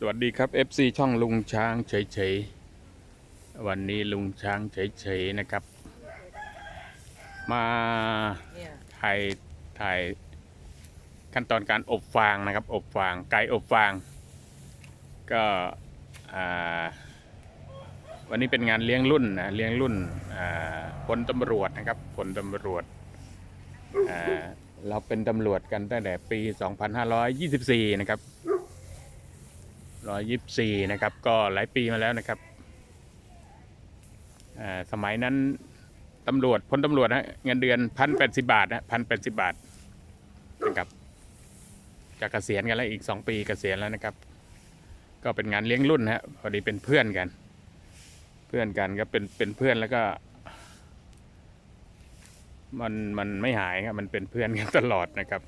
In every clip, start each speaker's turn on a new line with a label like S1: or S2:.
S1: สวัสดีครับ FC ช่องลุงช้างเฉยๆ วันนี้ลุงช้างเฉยๆนะครับ มาถ่ายถ่ายขั้นตอนการอบฟางนะครับ อบฟางไก่อบฟาง ก็วันนี้เป็นงานเลี้ยงรุ่นนะเลี้ยงรุ่นพลตำรวจนะครับพลตำรวจเราเป็นตำรวจกันตั้งแต่ปี 2524 นะครับ ร้อยยิบสี่นะครับ ก็หลายปีมาแล้วนะครับ สมัยนั้นตำรวจพลตำรวจนะเงินเดือนพันแปดสิบาทนะพันแปดสิบาทนะครับจะเกษียณกันแล้วอีกสองปีเกษียณแล้วนะครับ ก็เป็นงานเลี้ยงรุ่นนะฮะพอดีเป็นเพื่อนกัน เพื่อนกันก็เป็นเป็นเพื่อนแล้วก็ มันมันไม่หายครับมันเป็นเพื่อนกันตลอดนะครับ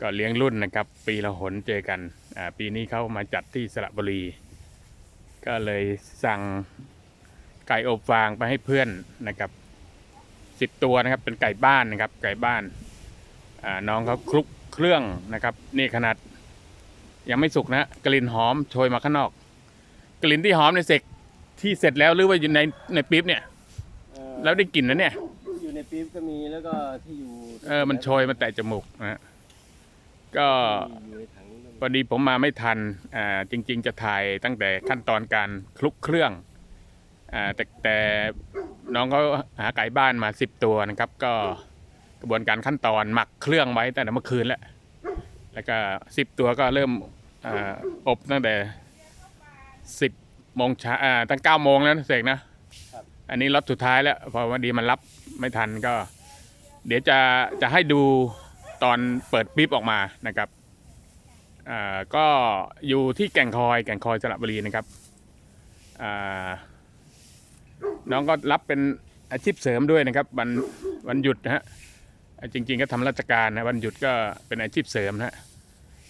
S1: ก็เลี้ยงรุ่นนะครับ ปีละหนเจอกันอ่าปีนี้เขามาจัดที่สระบุรี ก็เลยสั่งไก่อบฟางไปให้เพื่อนนะครับสิบตัวนะครับเป็นไก่บ้านนะครับ ไก่บ้านอ่าน้องเขาคลุกเครื่องนะครับ นี่ขนาดยังไม่สุกนะกลิ่นหอมโชยมาข้างนอก กลิ่นที่หอมในเสกที่เสร็จแล้วหรือว่าอยู่ในในปี๊บเนี่ย
S2: เอ่อ
S1: แล้วได้กลิ่นนะเนี่ย
S2: อยู่ในปี๊บก็มีแล้วก็ที่อยู่
S1: เออมันโชยมาแตะจมูกนะฮะ ก็
S2: อยู่ในถังนู้น
S1: พอดีผมมาไม่ทันอ่าจริง ๆ จะถ่ายตั้งแต่ขั้นตอนการคลุกเครื่องอ่าแต่แต่น้องเขาหาไก่บ้านมาสิบตัวนะครับ ก็กระบวนการขั้นตอนหมักเครื่องไว้ตั้งแต่เมื่อคืนแล้วแล้วก็สิบตัวก็เริ่มอ่าอบตั้งแต่สิบโมงเช้าอ่าตั้งเก้าโมงแล้วนะเสกนะอันนี้ล็อตสุดท้ายแล้วพอวันดีมันรับไม่ทันก็ เดี๋ยวจะจะให้ดู ตอนเปิดปิ๊บออกมานะครับอ่าก็อยู่ที่แก่งคอยแก่งคอยสระบุรีนะครับอ่าน้องก็รับเป็นอาชีพเสริมด้วยนะครับวันวันหยุดนะฮะจริง ๆ ก็ทำราชการนะวันหยุดก็เป็นอาชีพเสริมนะฮะ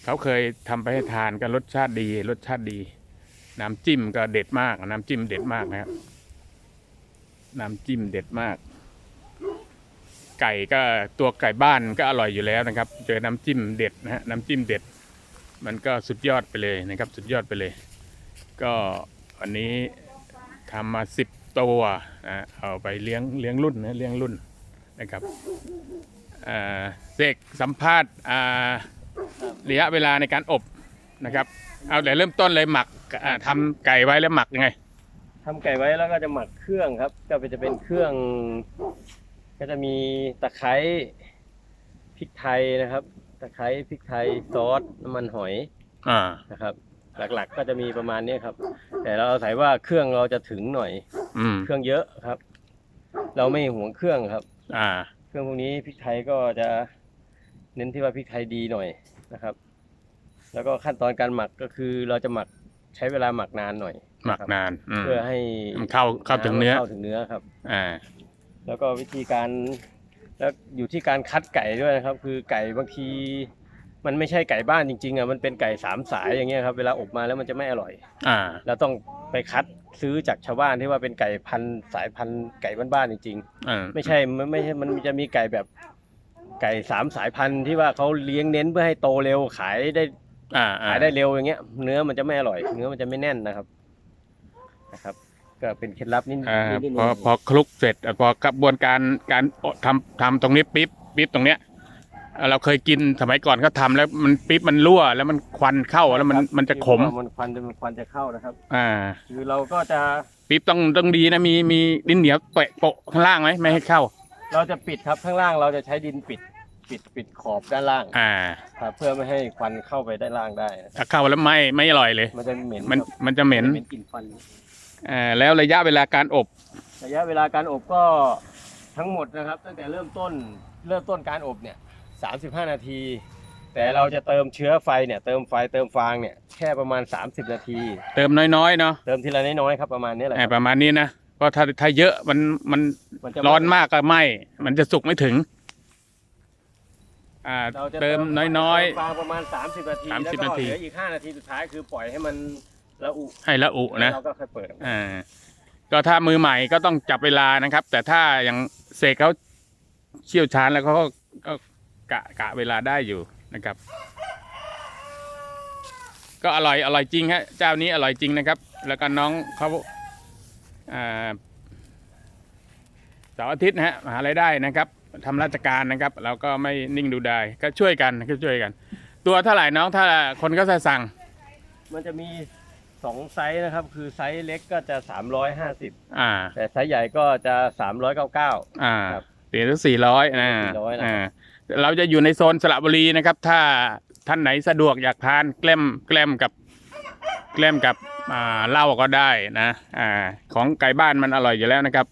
S1: เขาเคยทำไปให้ทานก็รสชาติดีรสชาติดี น้ำจิ้มก็เด็ดมาก น้ำจิ้มเด็ดมากนะครับ น้ำจิ้มเด็ดมาก ไก่ก็ตัวไก่บ้านก็อร่อยอยู่แล้วนะครับ เจอน้ำจิ้มเด็ดนะฮะน้ำจิ้มเด็ด มันก็สุดยอดไปเลยนะครับ สุดยอดไปเลย ก็วันนี้ทำมาสิบตัวนะเอาไปเลี้ยงเลี้ยงรุ่นนะเลี้ยงรุ่นนะครับเสกสัมภาษณ์ระยะเวลาในการอบนะครับ เอาแต่เริ่มต้นเลยหมักอ่าทำไก่ไว้แล้วหมักยังไง
S2: ทำไก่ไว้แล้วก็จะหมักเครื่องครับ ก็จะเป็นเครื่อง ก็จะมีตะไคร้พริกไทยนะครับ ตะไคร้พริกไทยซอสน้ำมันหอย
S1: อ่า
S2: นะครับ หลักๆก็จะมีประมาณนี้ครับ แต่เราอาศัยว่าเครื่องเราจะถึงหน่อย
S1: อืม
S2: เครื่องเยอะครับ เราไม่หวงเครื่องครับ
S1: อ่า
S2: เครื่องพวกนี้พริกไทยก็จะเน้นที่ว่าพริกไทยดีหน่อยนะครับ แล้วก็ขั้นตอนการหมักก็คือเราจะหมักใช้เวลาหมักนานหน่อย
S1: หมักนาน อืม
S2: เพื่อให้
S1: มันเข้าเข้าถึงเนื้อ
S2: เข้าถึงเนื้อครับ
S1: อ่า
S2: แล้วก็วิธีการแล้วอยู่ที่การคัดไก่ด้วยนะครับ คือไก่บางทีมันไม่ใช่ไก่บ้านจริงๆอะมันเป็นไก่สามสายอย่างเงี้ยครับเวลาอบมาแล้วมันจะไม่อร่อย
S1: อ่า
S2: เราต้องไปคัดซื้อจากชาวบ้านที่ว่าเป็นไก่พันธุ์สายพันธุ์ไก่บ้านๆจริง
S1: อ่า
S2: ๆ ไม่ใช่มันไม่ใช่มันจะมีไก่แบบไก่สามสายพันธุ์ที่ว่าเขาเลี้ยงเน้นเพื่อให้โตเร็วขายได้
S1: อ่าอ่า
S2: ขายได้เร็วอย่างเงี้ย เนื้อมันจะไม่อร่อย เนื้อมันจะไม่แน่นนะครับนะครับ ก็เป็นเคล็ดลับนิด
S1: อ่า
S2: นิด
S1: พอพอคลุกเสร็จอะพอกระบวนการการทำทำตรงนี้ปิ๊บปิ๊บตรงเนี้ยอะเราเคยกินสมัยก่อนเขาทำแล้วมันปิ๊บมันรั่วแล้วมันควันเข้าแล้วมันมันจะขม
S2: มันควันจะมันควันจะเข้านะครับ
S1: อ่า
S2: คือเราก็จะ
S1: ปิ๊บต้องต้องดีนะมีมีดินเหนียวเปะโปะข้างล่างไหมไม่ให้เข้า
S2: เราจะปิดครับข้างล่างเราจะใช้ดินปิดปิดปิดขอบด้านล่าง
S1: อ่า
S2: ครับเพื่อไม่ให้ควันเข้าไปด้านล่างได้นะ
S1: ถ้าเข้าแล้วไม่ไม่อร่อยเลย
S2: มันจะเหม็น
S1: มัน
S2: ครับ
S1: มันจะเหม็น
S2: เหม็นกลิ่นควัน
S1: อ่าแล้วระยะเวลาการอบ
S2: ระยะเวลาการอบก็ทั้งหมดนะครับ ตั้งแต่เริ่มต้นเริ่มต้นการอบเนี่ย35 นาที แต่เราจะเติมเชื้อไฟเนี่ยเติมไฟเติมฟางเนี่ยแค่ประมาณ 30 นาที
S1: เติมน้อยๆเนาะ
S2: เติมทีละน้อยๆครับประมาณนี้แหละค
S1: อ่า
S2: รับ
S1: ประมาณนี้นะเพราะถ้าถ้าเยอะมันมัน
S2: มันจะ
S1: ร้อนมากก็ไหมมันจะสุกไม่ถึงอ่า
S2: เราจะ
S1: เติมน้อย
S2: เติมฟางประมาณ 30 นาที
S1: 30
S2: แล้วก็
S1: นาที
S2: เหลืออีก 5 นาทีสุดท้ายคือปล่อยให้มัน ระอุ
S1: ๆให้ละอุนะ
S2: แล้วเราก็ค่อยเปิด
S1: อ่าก็ถ้ามือใหม่ก็ต้องจับเวลานะครับ แต่ถ้าอย่างเสกเขาเชี่ยวชาญแล้วเขาก็ก็กะกะเวลาได้อยู่นะครับ ก็อร่อยอร่อยจริงฮะเจ้านี้อร่อยจริงนะครับ แล้วก็น้องเขาอ่าเสาร์อาทิตย์นะฮะหารายได้นะครับทำราชการนะครับ เราก็ไม่นิ่งดูได้ก็ช่วยกันก็ช่วยกัน ตัวเท่าไหร่น้องถ้าคนก็จะสั่ง
S2: มันจะมี สองไซส์นะครับ คือไซส์เล็กก็จะ 350
S1: อ่า
S2: แต่ไซส์ใหญ่ก็จะ 399
S1: อ่า
S2: ครับ
S1: เหรียญละสี่ร้อยนะ
S2: 400นะครับ
S1: อ่าเราจะอยู่ในโซนสระบุรีนะครับ ถ้าท่านไหนสะดวกอยากทานแกล้มแกล้มกับแกล้มกับอ่าเหล้าก็ได้นะอ่าของไก่บ้านมันอร่อยอยู่แล้วนะครับ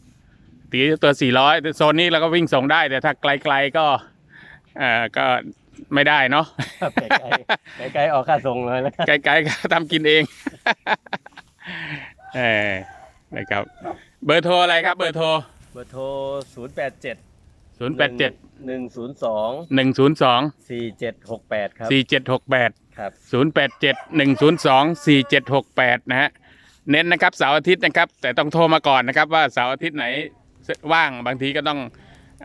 S1: ตีตัวสี่ร้อยโซนนี้เราก็วิ่งส่งได้ แต่ถ้าไกลๆก็อ่าก็ ไม่ได้เนาะ
S2: ครับไกลๆไกลๆออกค่าส่งเลยนะครับ
S1: ไกลๆก็ทำกินเองเออนะครับ เบอร์โทรอะไรครับ เบอร์โทร
S2: เบอร์โทร087
S1: ศูนย์แปดเจ็ด
S2: 102
S1: หนึ่งศูนย์สอง
S2: 4768ครับ
S1: สี่เจ็ดหกแปด
S2: ครับ
S1: ศูนย์แปดเจ็ดหนึ่งศูนย์สองสี่เจ็ดหกแปดนะฮะเน้นนะครับเสาร์อาทิตย์นะครับ แต่ต้องโทรมาก่อนนะครับว่าเสาร์อาทิตย์ไหนว่างบางทีก็ต้อง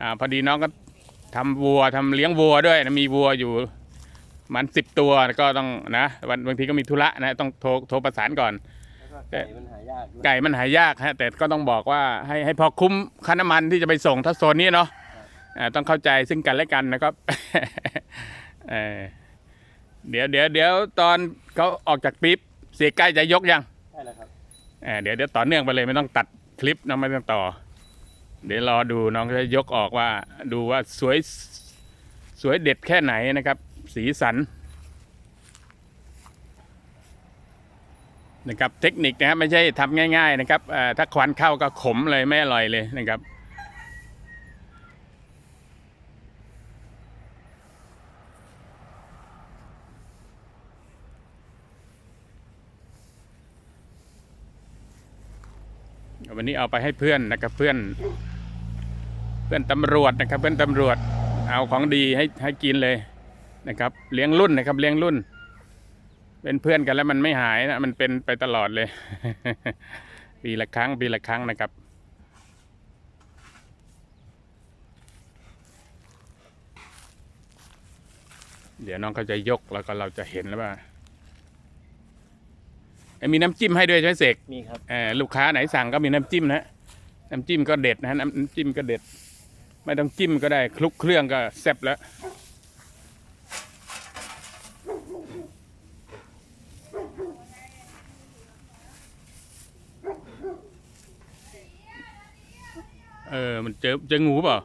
S1: อาพอดีน้องก็ ทำวัวทำเลี้ยงวัวด้วยนะมีวัวอยู่มันสิบตัวก็ต้องนะวันบางทีก็มีธุระนะต้องโทรโทรประสานก่อน
S2: ไก่มันหายากด้วย
S1: ไก่มันหายากฮะแต่ก็ต้องบอกว่าให้ให้พอคุ้มค่าน้ำมันที่จะไปส่งถ้าโซนนี้เนาะอ่าต้องเข้าใจซึ่งกันและกันนะครับ เออเดี๋ยวเดี๋ยวเดี๋ยวตอนเขาออกจากปี๊บเสียใกล้จะยกยัง
S2: ใช่แล้วครับ
S1: เออเดี๋ยวเดี๋ยวต่อเนื่องไปเลยไม่ต้องตัดคลิปน้องไม่ต้องต่อ เดี๋ยวรอดูน้องจะยกออกว่า ดูว่าสวยสวยเด็ดแค่ไหนนะครับ สีสันนะครับเทคนิคนะครับไม่ใช่ทำง่าย ๆ นะครับถ้าควันเข้าก็ขมเลยไม่อร่อยเลยนะครับวันนี้เอาไปให้เพื่อนนะครับเพื่อน พื่อนตำรวจนะครับ เพื่อนตำรวจเอาของดีให้ให้กินเลยนะครับ เลี้ยงรุ่นนะครับ เลี้ยงรุ่น เป็นเพื่อนกันแล้วมันไม่หายนะมันเป็นไปตลอดเลย ปีละครั้งปีละครั้งนะครับเดี๋ยวน้องเขาจะยกแล้วก็เราจะเห็นแล้วว่าเอ้ยมีน้ำจิ้มให้ด้วยใช่ไหมเสก
S2: มีครับ
S1: เอ่อลูกค้าไหนสั่งก็มีน้ำจิ้มนะฮะน้ำจิ้มก็เด็ดนะฮะน้ำน้ำจิ้มก็เด็ด ไม่ต้องจิ้มก็ได้คลุกเครื่องก็แซ่บแล้ว เออ มันเจอเจองูเปล่า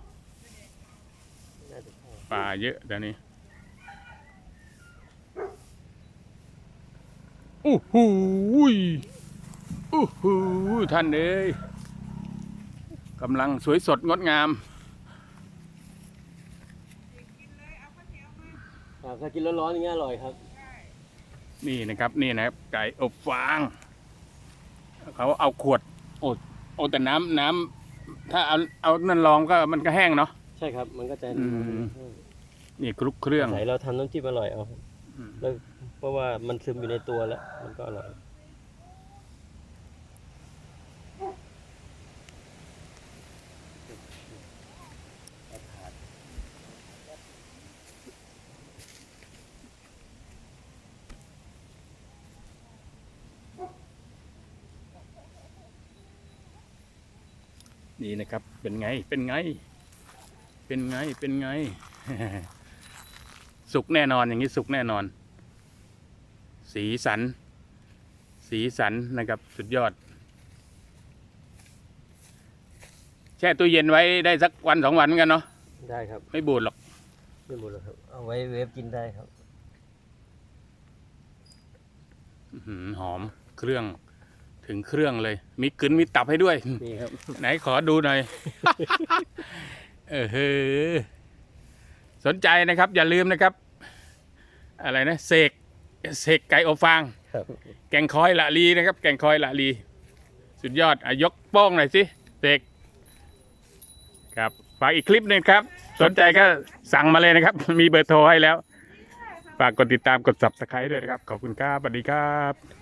S2: น่าจะใช่
S1: ปลาเยอะเดี๋ยวนี้โอ้โหยโอ้โหท่านเอ้ยกำลังสวยสดงดงาม
S2: อ่า ถ้ากินร้อนๆอย่างเงี้ยอร่อยครับ
S1: นี่นะครับ นี่นะครับ ไก่อบฟาง เขาเอาขวดโอ้โอ้แต่น้ำน้ำถ้าเอาเอานั่นลองก็มันก็แห้งเนาะ
S2: ใช่ครับ มันก็จะ
S1: อืม นี่คลุกเครื่อง
S2: ใส่เราทำน้ำจิ้มอร่อยเอา
S1: อืม
S2: แล้วเพราะว่ามันซึมอยู่ในตัวแล้ว มันก็อร่อย
S1: นี่นะครับ เป็นไง เป็นไง เป็นไง เป็นไง สุกแน่นอนอย่างนี้สุกแน่นอน สีสัน สีสันนะครับสุดยอด แช่ตู้เย็นไว้ได้สักวันสองวันเหมือนกันเนาะ
S2: ได้ครับ
S1: ไม่บูดหรอก
S2: ไม่หมดหรอกครับ เอาไว้เวฟกินได้ครับ
S1: อื้อหือหอมเครื่อง ถึงเครื่องเลย มีกลืนมีตับให้ด้วย
S2: นี่ครับ
S1: ไหนขอดูหน่อย เออเฮ้อสนใจนะครับ อย่าลืมนะครับ อะไรนะเสกเสกไก่อบฟาง
S2: ครับ
S1: แกงคอยละลีนะครับ แกงคอยละลี สุดยอดอะยกโป้งหน่อยสิเสกครับฝากอีกคลิปหนึ่งครับ สนใจก็สั่งมาเลยนะครับ มีเบอร์โทรให้แล้ว ฝากกดติดตามกด subscribe ด้วยนะครับ ขอบคุณครับสวัสดีครับ